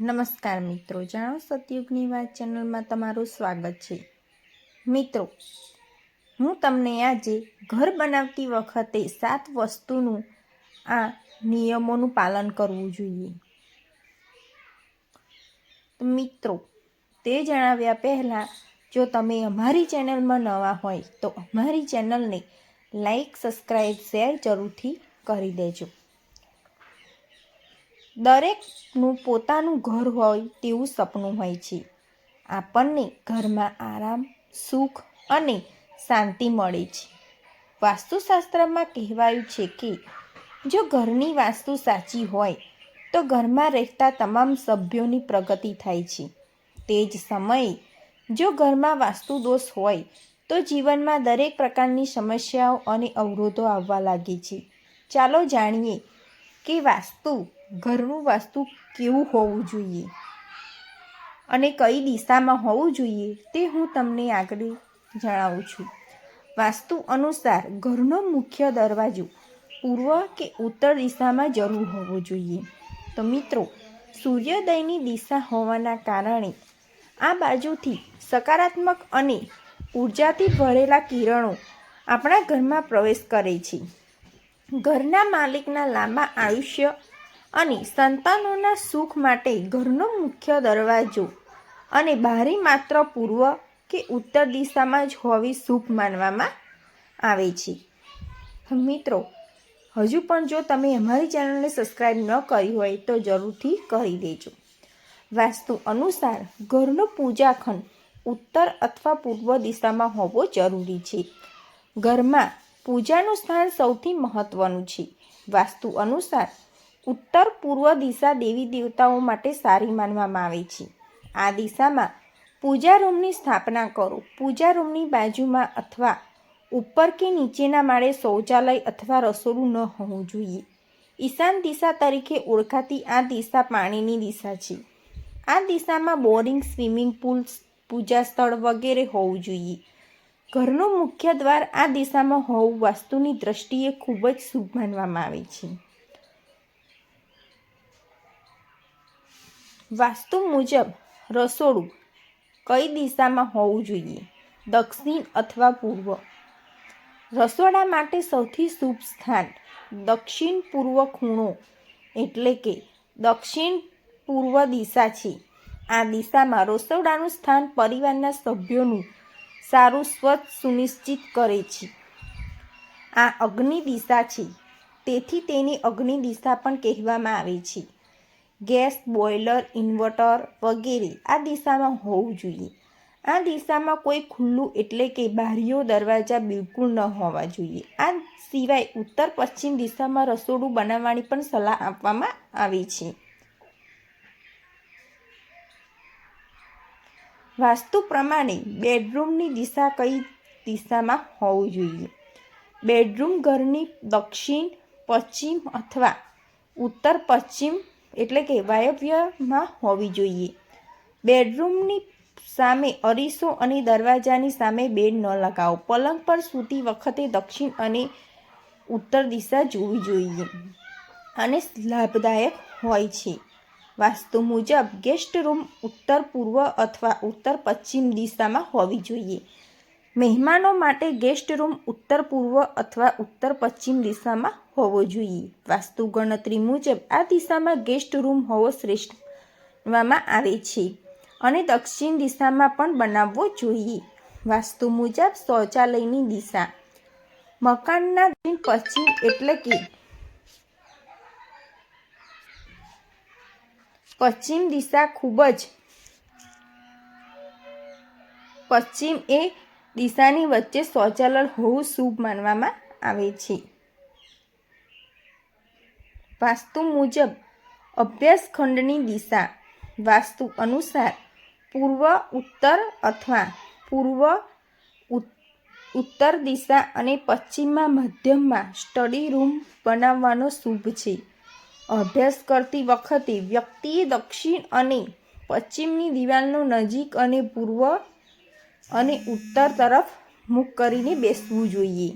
નમસ્કાર મિત્રો, જાણો સતયુગની વાત ચેનલમાં તમારું સ્વાગત છે. મિત્રો, હું તમને આજે ઘર બનાવતી વખતે સાત વસ્તુનું આ નિયમોનું પાલન કરવું જોઈએ. મિત્રો, તે જણાવ્યા પહેલાં, જો તમે અમારી ચેનલમાં નવા હોય તો અમારી ચેનલને લાઈક સબસ્ક્રાઈબ શેર જરૂરથી કરી દેજો. દરેકનું પોતાનું ઘર હોય તેવું સપનું હોય છે. આપણને ઘરમાં આરામ, સુખ અને શાંતિ મળે છે. વાસ્તુશાસ્ત્રમાં કહેવાયું છે કે, જો ઘરની વાસ્તુ સાચી હોય, તો ઘરમાં રહેતા તમામ સભ્યોની પ્રગતિ થાય છે. તે જ સમયે, જો ઘરમાં વાસ્તુ દોષ હોય, તો જીવનમાં દરેક પ્રકારની સમસ્યાઓ અને અવરોધો આવવા લાગે છે. ચાલો જાણીએ કે વાસ્તુ, ઘરનું વાસ્તુ કેવું હોવું જોઈએ? અને કઈ દિશામાં હોવું જોઈએ તે હું તમને આગળ જણાવું છું. વાસ્તુ અનુસાર ઘરનો મુખ્ય દરવાજો પૂર્વ કે ઉત્તર દિશામાં જરૂર હોવો જોઈએ. તો મિત્રો, સૂર્યોદયની દિશા હોવાના કારણે આ બાજુથી સકારાત્મક અને ઉર્જાથી ભરેલા કિરણો આપણા ઘરમાં પ્રવેશ કરે છે. ઘરના માલિકના લાંબા આયુષ્ય અને સંતાનોના સુખ માટે ઘરનો મુખ્ય દરવાજો અને બારી માત્ર પૂર્વ કે ઉત્તર દિશામાં જ હોવી શુભ માનવામાં આવે છે. મિત્રો, હજુ પણ જો તમે અમારી ચેનલને સબસ્ક્રાઈબ ન કરી હોય તો જરૂરથી કરી દેજો. વાસ્તુ અનુસાર ઘરનો પૂજાખંડ ઉત્તર અથવા પૂર્વ દિશામાં હોવો જરૂરી છે. ઘરમાં પૂજાનું સ્થાન સૌથી મહત્વનું છે. વાસ્તુ અનુસાર, ઉત્તર પૂર્વ દિશા દેવી દેવતાઓ માટે સારી માનવામાં આવે છે. આ દિશામાં પૂજા રૂમની સ્થાપના કરો. પૂજા રૂમની બાજુમાં અથવા ઉપર કે નીચેના માળે શૌચાલય અથવા રસોડું ન હોવું જોઈએ. ઈશાન દિશા તરીકે ઓળખાતી આ દિશા પાણીની દિશા છે. આ દિશામાં બોરિંગ, સ્વિમિંગ પુલ પૂજા સ્થળ વગેરે હોવું જોઈએ. ઘરનું મુખ્ય દ્વાર આ દિશામાં હોવું વાસ્તુની દ્રષ્ટિએ ખૂબ જ શુભ માનવામાં આવે છે. વાસ્તુ મુજબ રસોડું કઈ દિશામાં હોવું જોઈએ? દક્ષિણ અથવા પૂર્વ? રસોડા માટે સૌથી શુભ સ્થાન દક્ષિણ પૂર્વ ખૂણો એટલે કે દક્ષિણ પૂર્વ દિશા છે. આ દિશામાં રસોડાનું સ્થાન પરિવારના સભ્યોનું સારું સ્વચ્છ સુનિશ્ચિત કરે છે. આ અગ્નિ દિશા છે. તેથી તેને અગ્નિ દિશા પણ કહેવામાં આવે છે. ગેસ બોઇલર ઇન્વર્ટર વગેરે આ દિશામાં હોવું જોઈએ. આ દિશામાં કોઈ ખુલ્લું એટલે કે બારીઓ દરવાજા બિલકુલ ન હોવા જોઈએ. આ સિવાય ઉત્તર પશ્ચિમ દિશામાં રસોડું બનાવવાની પણ સલાહ આપવામાં આવી છે. વાસ્તુ પ્રમાણે બેડરૂમની દિશા કઈ દિશામાં હોવું જોઈએ? બેડરૂમ ઘરની દક્ષિણ, પશ્ચિમ અથવા ઉત્તર પશ્ચિમ એટલે કે વાયવ્યમાં હોવી જોઈએ. બેડરૂમની સામે અરીસો અને દરવાજાની સામે બેડ ન લગાવો. પલંગ પર સૂતી વખતે દક્ષિણ અને ઉત્તર દિશા જોવી જોઈએ અને લાભદાયક હોય છે. વાસ્તુ મુજબ ગેસ્ટ રૂમ ઉત્તર પૂર્વ અથવા ઉત્તર પશ્ચિમ દિશામાં હોવી જોઈએ. મહેમાનો માટે ગેસ્ટ રૂમ ઉત્તર પૂર્વ અથવા ઉત્તર પશ્ચિમ દિશામાં હોવો જોઈએ. વાસ્તુ ગણતરી મુજબ આ દિશામાં ગેસ્ટ રૂમ હોવો શ્રેષ્ઠ માનવામાં આવે છે અને દક્ષિણ દિશામાં પણ બનાવવો જોઈએ. વાસ્તુ મુજબ શૌચાલયની દિશા. મકાનના પશ્ચિમ એટલે કે પશ્ચિમ દિશા ખૂબ જ પશ્ચિમ એ દિશાની વચ્ચે શૌચાલય હોવું શુભ માનવામાં આવે છે. વાસ્તુ મુજબ, અભ્યાસખંડની દિશા વાસ્તુ અનુસાર પૂર્વ, ઉત્તર અથવા પૂર્વ ઉત્તર દિશા અને પશ્ચિમમાં મધ્યમમાં સ્ટડી રૂમ બનાવવાનો શુભ છે. અભ્યાસ કરતી વખતે વ્યક્તિએ દક્ષિણ અને પશ્ચિમની દિવાલનો નજીક અને પૂર્વ અને ઉત્તર તરફ મુખ કરીને બેસવું જોઈએ.